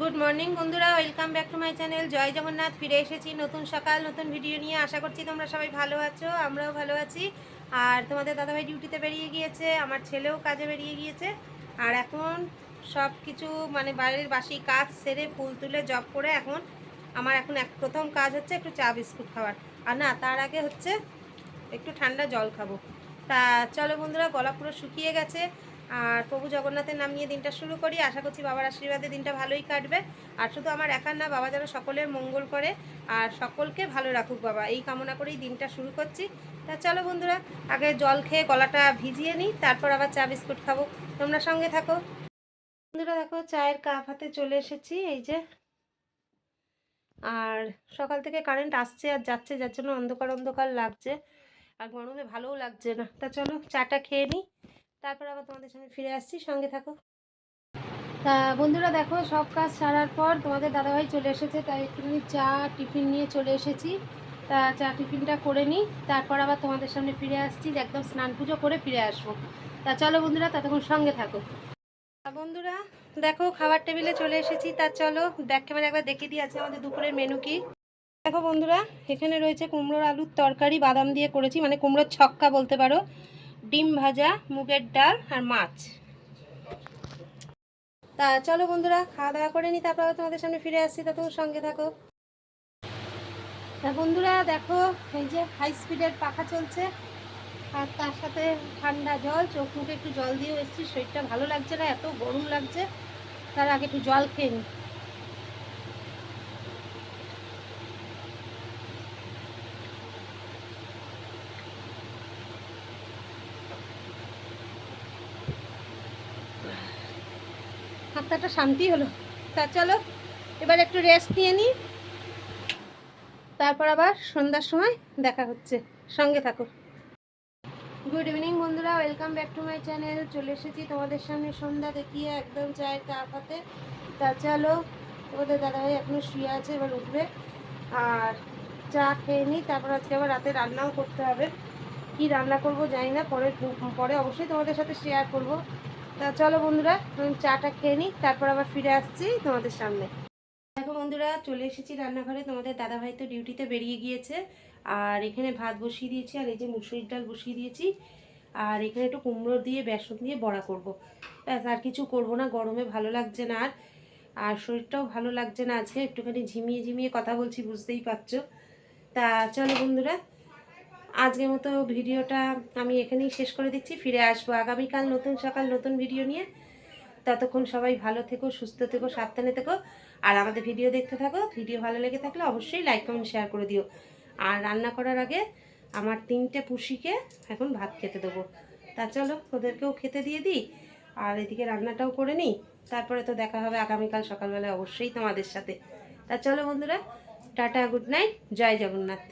Good morning বন্ধুরা। Welcome back to my channel জয় জগন্নাথ, ফিরে এসেছি নতুন সকাল, নতুন ভিডিও নিয়ে। আশা করছি তোমরা সবাই ভালো আছো, আমরাও ভালো আছি। আর তোমাদের দাদাভাই ডিউটিতে বেরিয়ে গিয়েছে, আমার ছেলেও কাজে বেরিয়ে গিয়েছে। আর এখন সব কিছু মানে বাইরের বাসি কাজ সেরে ফুল তুলে জব করে এখন আমার এখন এক প্রথম কাজ হচ্ছে একটু চা বিস্কুট খাওয়ার। আর না, তার আগে হচ্ছে একটু ঠান্ডা জল খাব। তা চলো বন্ধুরা, গলা পুরো শুকিয়ে গেছে। আর প্রভু জগন্নাথের নাম নিয়ে দিনটা শুরু করি। আশা করছি বাবার আশীর্বাদে দিনটা ভালোই কাটবে। আর শুধু আমার একার না, বাবা যেন সকলের মঙ্গল করে। আর সকলকে ভালো রাখুক বাবা। এই কামনা করেই দিনটা শুরু করছি। তা চলো বন্ধুরা, আগে জল খেয়ে গলাটা ভিজিয়ে নিই, তারপর আবার চা বিস্কুট খাব। তোমরা সঙ্গে থাকো। বন্ধুরা দেখো, চায়ের কাপ হাতে চলে এসেছি, এই যে। আর সকাল থেকে কারেন্ট আসছে আর যাচ্ছে, যার জন্য অন্ধকার অন্ধকার লাগছে। আর গরমে ভালোও লাগছে না। তা চলো, চাটা খেয়ে নিই। তারপর আবার তোমাদের সামনে ফিরে আসছি, সঙ্গে থাকো। তা বন্ধুরা দেখো, সব কাজ সারার পর তোমাদের দাদাভাই চলে এসেছে, তাই একটুখানি চা, টিফিন নিয়ে চলে এসেছি। তা চা, টিফিনটা করে নিই, তারপর আবার তোমাদের সামনে ফিরে আসছি একদম স্নান পুজো করে ফিরে আসব। তা চলো বন্ধুরা, ততক্ষণ সঙ্গে থাকো। বন্ধুরা, দেখো খাবার টেবিলে চলে এসেছি, তা চলো ব্যাক ক্যামেরা একবার দেখিয়ে দিয়ে আছে আমাদের দুপুরের মেনু কি। দেখো বন্ধুরা, এখানে রয়েছে কুমড়োর আলুর তরকারি, বাদাম দিয়ে করেছি মানে কুমড়োর ছক্কা বলতে পারো। ডিম ভাজা, মুগের ডাল আর মাছ। তা চলো বন্ধুরা, খাওয়া দাওয়া করে নি, তারপর তোমাদের সামনে ফিরে আসছি, তা তোমার সঙ্গে থাকো। তা বন্ধুরা, দেখো, এই যে হাই স্পিডের পাখা চলছে, আর তার সাথে ঠান্ডা জল, চোখ মুখে একটু জল দিয়েও এসেছি, শরীরটা ভালো লাগছে না, এত গরম লাগছে, তার আগে একটু জল খেয়ে নিই হাতটা শান্তি হলো। তা চলো, এবার একটু রেস্ট নিয়ে নিই তারপর আবার সন্ধ্যার সময় দেখা হচ্ছে। সঙ্গে থাকো। গুড ইভিনিং বন্ধুরা welcome back to my channel চলে এসেছি তোমাদের সামনে সন্ধ্যা দেখিয়ে একদম চায়ের কাপ হাতে। তা চলো, তোমাদের দাদাভাই এখনও শুয়ে আছে, এবার উঠবে। আর চা খেয়ে নিই তারপর আজকে আবার রাতে রান্নাও করতে হবে। কি রান্না করব জানি না, পরে পরে অবশ্যই তোমাদের সাথে শেয়ার করব। তা চলো বন্ধুরা, আমি চাটা খেয়ে নিই, তারপর আবার ফিরে আসছি তোমাদের সামনে। দেখো বন্ধুরা, চলে এসেছি রান্নাঘরে, তোমাদের দাদাভাই তো ডিউটিতে বেরিয়ে গিয়েছে, আর এখানে ভাত বসিয়ে দিয়েছি, আর এই যে মুসুরির ডাল বসিয়ে দিয়েছি, আর এখানে একটু কুমড়ো দিয়ে, বেসন দিয়ে বড়া করব। ব্যাস, আর কিছু করব না, গরমে ভালো লাগছে না আর আর শরীরটাও ভালো লাগছে না, আজকে একটুখানি ঝিমিয়ে ঝিমিয়ে কথা বলছি, বুঝতেই পারছ। তা চলো বন্ধুরা আজকের মতো ভিডিওটা আমি এখানেই শেষ করে দিচ্ছি। ফিরে আসব আগামীকাল নতুন সকাল, নতুন ভিডিও নিয়ে। ততক্ষণ সবাই ভালো থেকো, সুস্থ থেকো, সাবধানে থেকো। আর আমাদের ভিডিও দেখতে থাকো। ভিডিও ভালো লেগে থাকলে অবশ্যই লাইক কমেন্ট শেয়ার করে দিও। আর রান্না করার আগে আমার তিনটে পুষিকে এখন ভাত খেতে দেবো। তা চলো, ওদেরকেও খেতে দিয়ে দিই। আর এদিকে রান্নাটাও করে নিই। তারপরে তো দেখা হবে আগামীকাল সকালবেলায় অবশ্যই তোমাদের সাথে। তা চলো বন্ধুরা, টাটা গুড নাইট জয় জগন্নাথ।